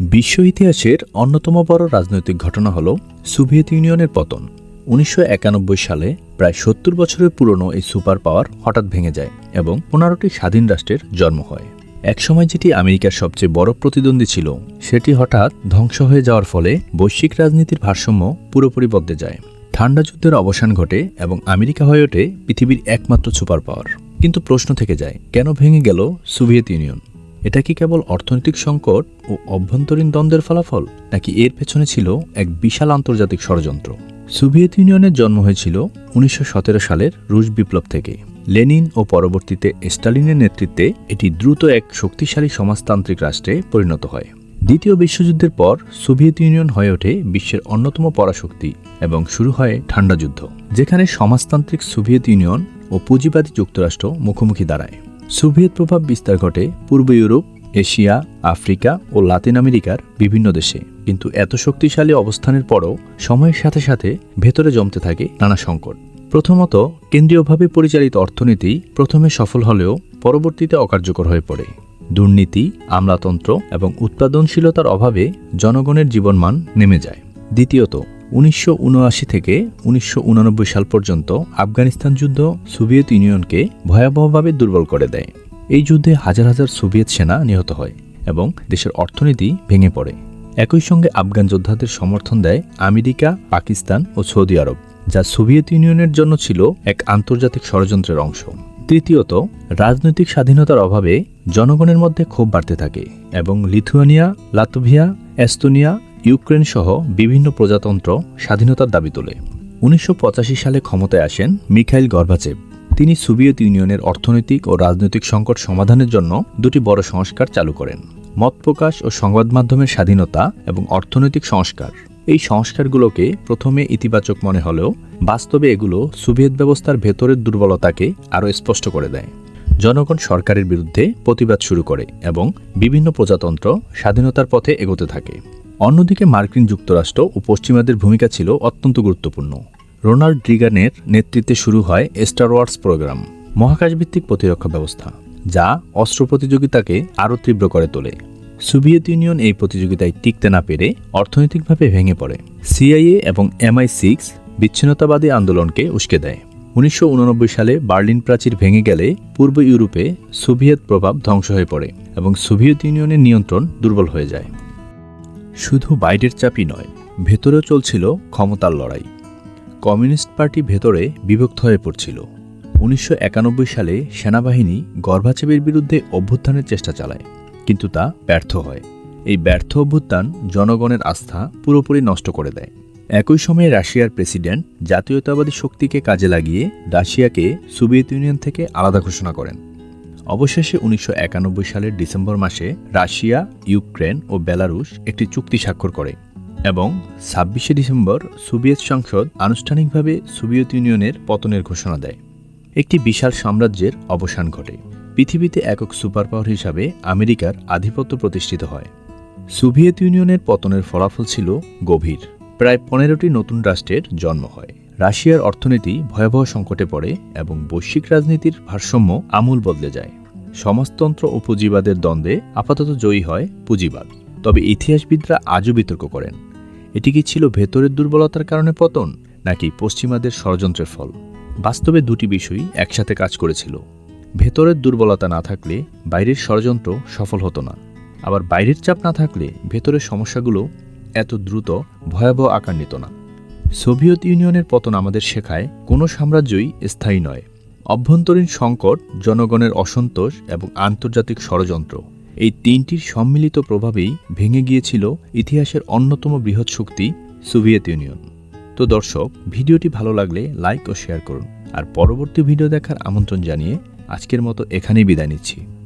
বিশ্ব ইতিহাসের অন্যতম বড় রাজনৈতিক ঘটনা হল সোভিয়েত ইউনিয়নের পতন। উনিশশো একানব্বই সালে প্রায় সত্তর বছরের পুরনো এই সুপার পাওয়ার হঠাৎ ভেঙে যায় এবং পনেরোটি স্বাধীন রাষ্ট্রের জন্ম হয়। একসময় যেটি আমেরিকার সবচেয়ে বড় প্রতিদ্বন্দ্বী ছিল, সেটি হঠাৎ ধ্বংস হয়ে যাওয়ার ফলে বৈশ্বিক রাজনীতির ভারসাম্য পুরোপুরি বদলে যায়। ঠান্ডা যুদ্ধের অবসান ঘটে এবং আমেরিকা হয়ে ওঠে পৃথিবীর একমাত্র সুপার পাওয়ার। কিন্তু প্রশ্ন থেকে যায়, কেন ভেঙে গেল সোভিয়েত ইউনিয়ন? এটা কি কেবল অর্থনৈতিক সংকট ও অভ্যন্তরীণ দ্বন্দ্বের ফলাফল, নাকি এর পেছনে ছিল এক বিশাল আন্তর্জাতিক ষড়যন্ত্র? সোভিয়েত ইউনিয়নের জন্ম হয়েছিল উনিশশো সতেরো সালের রুশ বিপ্লব থেকে। লেনিন ও পরবর্তীতে স্টালিনের নেতৃত্বে এটি দ্রুত এক শক্তিশালী সমাজতান্ত্রিক রাষ্ট্রে পরিণত হয়। দ্বিতীয় বিশ্বযুদ্ধের পর সোভিয়েত ইউনিয়ন হয়ে ওঠে বিশ্বের অন্যতম পরাশক্তি এবং শুরু হয় ঠান্ডা যুদ্ধ, যেখানে সমাজতান্ত্রিক সোভিয়েত ইউনিয়ন ও পুঁজিবাদী যুক্তরাষ্ট্র মুখোমুখি দাঁড়ায়। সোভিয়েত প্রভাব বিস্তার ঘটে পূর্ব ইউরোপ, এশিয়া, আফ্রিকা ও লাতিন আমেরিকার বিভিন্ন দেশে। কিন্তু এত শক্তিশালী অবস্থানের পরও সময়ের সাথে সাথে ভেতরে জমতে থাকে নানা সংকট। প্রথমত, কেন্দ্রীয়ভাবে পরিচালিত অর্থনীতি প্রথমে সফল হলেও পরবর্তীতে অকার্যকর হয়ে পড়ে। দুর্নীতি, আমলাতন্ত্র এবং উৎপাদনশীলতার অভাবে জনগণের জীবনমান নেমে যায়। দ্বিতীয়ত উনিশশো উনআশি থেকে উনিশশো সাল পর্যন্ত আফগানিস্তান যুদ্ধ সোভিয়েত ইউনিয়নকে ভয়াবহভাবে দুর্বল করে দেয়। এই যুদ্ধে হাজার হাজার সোভিয়েত সেনা নিহত হয় এবং দেশের অর্থনীতি ভেঙে পড়ে। একই সঙ্গে আফগান যোদ্ধাদের সমর্থন দেয় আমেরিকা, পাকিস্তান ও সৌদি আরব, যা সোভিয়েত ইউনিয়নের জন্য ছিল এক আন্তর্জাতিক ষড়যন্ত্রের অংশ। তৃতীয়ত, রাজনৈতিক স্বাধীনতার অভাবে জনগণের মধ্যে ক্ষোভ বাড়তে থাকে এবং লিথুয়ানিয়া, লাতভিয়া, এস্তোনিয়া ইউক্রেন সহ বিভিন্ন প্রজাতন্ত্র স্বাধীনতার দাবি তোলে। উনিশশো পঁচাশি সালে ক্ষমতায় আসেন মিখাইল গর্বাচেভ। তিনি সোভিয়েত ইউনিয়নের অর্থনৈতিক ও রাজনৈতিক সংকট সমাধানের জন্য দুটি বড় সংস্কার চালু করেন। মত প্রকাশ ও সংবাদ মাধ্যমের স্বাধীনতা এবং অর্থনৈতিক সংস্কার। এই সংস্কারগুলোকে প্রথমে ইতিবাচক মনে হলেও বাস্তবে এগুলো সোভিয়েত ব্যবস্থার ভেতরের দুর্বলতাকে আরও স্পষ্ট করে দেয়। জনগণ সরকারের বিরুদ্ধে প্রতিবাদ শুরু করে এবং বিভিন্ন প্রজাতন্ত্র স্বাধীনতার পথে এগোতে থাকে। অন্যদিকে মার্কিন যুক্তরাষ্ট্র ও পশ্চিমাদের ভূমিকা ছিল অত্যন্ত গুরুত্বপূর্ণ। রোনাল্ড ড্রিগানের নেতৃত্বে শুরু হয় স্টার ওয়ার্স প্রোগ্রাম, মহাকাশভিত্তিক প্রতিরক্ষা ব্যবস্থা, যা অস্ত্র প্রতিযোগিতাকে আরও তীব্র করে তোলে। সোভিয়েত ইউনিয়ন এই প্রতিযোগিতায় টিকতে না পেরে অর্থনৈতিকভাবে ভেঙে পড়ে। সিআইএ এবং এমআই সিক্স বিচ্ছিন্নতাবাদী আন্দোলনকে উস্কে দেয়। উনিশশো সালে বার্লিন প্রাচীর ভেঙে গেলে পূর্ব ইউরোপে সোভিয়েত প্রভাব ধ্বংস হয়ে পড়ে এবং সোভিয়েত ইউনিয়নের নিয়ন্ত্রণ দুর্বল হয়ে যায়। শুধু বাইরের চাপই নয়, ভেতরেও চলছিল ক্ষমতার লড়াই। কমিউনিস্ট পার্টি ভেতরে বিভক্ত হয়ে পড়ছিল। উনিশশো একানব্বই সালে সেনাবাহিনী গর্ভাচেবের বিরুদ্ধে অভ্যুত্থানের চেষ্টা চালায়, কিন্তু তা ব্যর্থ হয়। এই ব্যর্থ অভ্যুত্থান জনগণের আস্থা পুরোপুরি নষ্ট করে দেয়। একই সময়ে রাশিয়ার প্রেসিডেন্ট জাতীয়তাবাদী শক্তিকে কাজে লাগিয়ে রাশিয়াকে সোভিয়েত ইউনিয়ন থেকে আলাদা ঘোষণা করেন। অবশেষে উনিশশো একানব্বই সালের ডিসেম্বর মাসে রাশিয়া, ইউক্রেন ও বেলারুশ একটি চুক্তি স্বাক্ষর করে এবং ছাব্বিশে ডিসেম্বর সোভিয়েত সংসদ আনুষ্ঠানিকভাবে সোভিয়েত ইউনিয়নের পতনের ঘোষণা দেয়। একটি বিশাল সাম্রাজ্যের অবসান ঘটে। পৃথিবীতে একক সুপার পাওয়ার হিসাবে আমেরিকার আধিপত্য প্রতিষ্ঠিত হয়। সোভিয়েত ইউনিয়নের পতনের ফলাফল ছিল গভীর। প্রায় পনেরোটি নতুন রাষ্ট্রের জন্ম হয়। রাশিয়ার অর্থনীতি ভয়াবহ সংকটে পড়ে এবং বৈশ্বিক রাজনীতির ভারসাম্য আমূল বদলে যায়। সমাজতন্ত্র ও পুঁজিবাদের দ্বন্দ্বে আপাতত জয়ী হয় পুঁজিবাদ। তবে ইতিহাসবিদরা আজও বিতর্ক করেন, এটি কি ছিল ভেতরের দুর্বলতার কারণে পতন, নাকি পশ্চিমাদের ষড়যন্ত্রের ফল? বাস্তবে দুটি বিষয় একসাথে কাজ করেছিল। ভেতরের দুর্বলতা না থাকলে বাইরের ষড়যন্ত্র সফল হতো না। আবার বাইরের চাপ না থাকলে ভেতরের সমস্যাগুলো এত দ্রুত, ভয়াবহ আকার নিত না। সোভিয়েত ইউনিয়নের পতন আমাদের শেখায়, কোনো সাম্রাজ্যই স্থায়ী নয়। অভ্যন্তরীণ সংকট, জনগণের অসন্তোষ এবং আন্তর্জাতিক ষড়যন্ত্র, এই তিনটির সম্মিলিত প্রভাবেই ভেঙে গিয়েছিল ইতিহাসের অন্যতম বৃহৎ শক্তি সোভিয়েত ইউনিয়ন। তো দর্শক, ভিডিওটি ভালো লাগলে লাইক ও শেয়ার করুন। আর পরবর্তী ভিডিও দেখার আমন্ত্রণ জানিয়ে আজকের মতো এখানেই বিদায় নিচ্ছি।